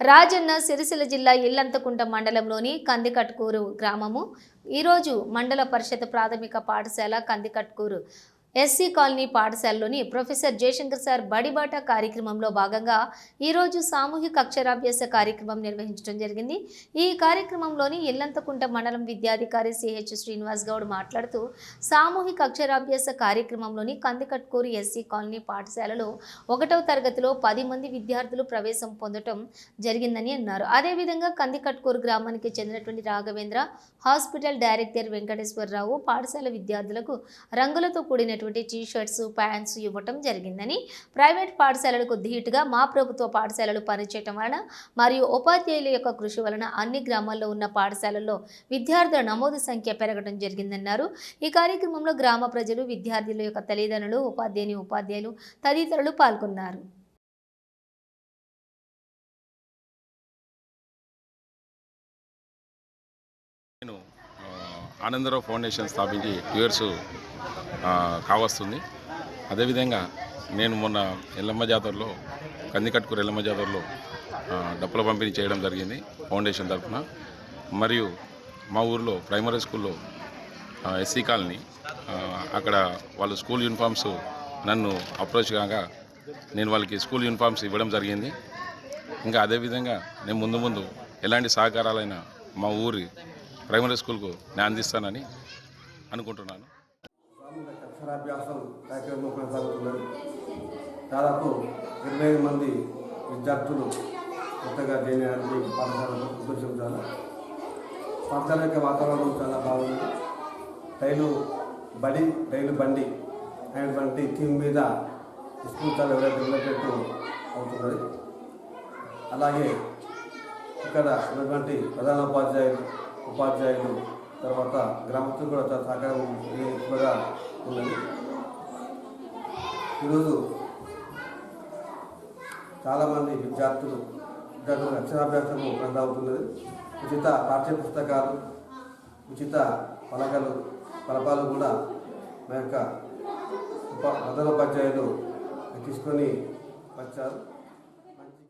రాజన్న సిరిసిల్ల జిల్లా ఇల్లంతకుంట మండలంలోని కందికట్కూరు గ్రామము. ఈరోజు మండల పరిషత్ ప్రాథమిక పాఠశాల కందికట్కూరు. ఎస్సీ కాలనీ పాఠశాలలోని ప్రొఫెసర్ జయశంకర్ సార్ బడిబాట కార్యక్రమంలో భాగంగా ఈరోజు సామూహిక అక్షరాభ్యాస కార్యక్రమం నిర్వహించడం జరిగింది. ఈ కార్యక్రమంలోని ఇల్లంతకుంట మండలం విద్యాధికారి సిహెచ్ శ్రీనివాస్ గౌడ్ మాట్లాడుతూ సామూహిక అక్షరాభ్యాస కార్యక్రమంలోని కందికట్కూరు ఎస్సీ కాలనీ పాఠశాలలో ఒకటవ తరగతిలో పది మంది విద్యార్థులు ప్రవేశం పొందటం జరిగిందని అన్నారు. అదేవిధంగా కందికట్కూరు గ్రామానికి చెందినటువంటి రాఘవేంద్ర హాస్పిటల్ డైరెక్టర్ వెంకటేశ్వరరావు పాఠశాల విద్యార్థులకు రంగులతో కూడినటువంటి టీ షర్ట్స్ ప్యాంట్స్ ఇవ్వటం జరిగిందని ప్రైవేట్ పాఠశాలలకు ధీటుగా మా ప్రభుత్వ పాఠశాలలు పనిచేయటం వలన మరియు ఉపాధ్యాయుల యొక్క కృషి వలన అన్ని గ్రామాల్లో ఉన్న పాఠశాలల్లో విద్యార్థుల నమోదు సంఖ్య పెరగడం జరిగిందన్నారు. ఈ కార్యక్రమంలో గ్రామ ప్రజలు విద్యార్థుల యొక్క తల్లిదండ్రులు ఉపాధ్యాయుని ఉపాధ్యాయులు తదితరులు పాల్గొన్నారు. ఆనందరావు ఫౌండేషన్ స్థాపించి టూ ఇయర్స్ కావస్తుంది. అదేవిధంగా నేను మొన్న ఎల్లమ్మ జాతరలో కందికట్కూరు ఎల్లమ్మ జాతరలో డప్పుల పంపిణీ చేయడం జరిగింది ఫౌండేషన్ తరఫున. మరియు మా ఊర్లో ప్రైమరీ స్కూల్లో ఎస్సీ కాలనీ అక్కడ వాళ్ళు స్కూల్ యూనిఫామ్స్ నన్ను అప్రోచ్ కాగా నేను వాళ్ళకి స్కూల్ యూనిఫామ్స్ ఇవ్వడం జరిగింది. ఇంకా అదేవిధంగా నేను ముందు ముందు ఎలాంటి సహకారాలైనా మా ఊరి ప్రైమరీ స్కూల్కు నేను అందిస్తానని అనుకుంటున్నాను. అక్షరాభ్యాసం కార్యక్రమం కొనసాగుతున్నది దాదాపు ఇరవై ఐదు మంది విద్యార్థులు కొత్తగా జాయిన్ అయ్యారు. పాఠశాలలో ఉద్దేశం పాఠశాల యొక్క వాతావరణం చాలా బాగుంది. రైలు బడి రైలు బండి అనేటువంటి థీమ్ మీద స్కూల్ చాలా డెవలప్మెంట్ అవుతున్నది. అలాగే ఇక్కడ ఉన్నటువంటి ప్రధానోపాధ్యాయులు ఉపాధ్యాయులు తర్వాత గ్రామస్తులు కూడా చాలా సహకారం ఎక్కువగా ఉన్నది. ఈరోజు చాలామంది విద్యార్థులు విద్యార్థులకు అక్షరాభ్యాసము కొనసాగుతున్నది. ఉచిత పాఠ్య పుస్తకాలు ఉచిత పలకలు పలపాలు కూడా మా యొక్క ఉప ప్రధాన ఉపాధ్యాయులు తీసుకొని వచ్చారు.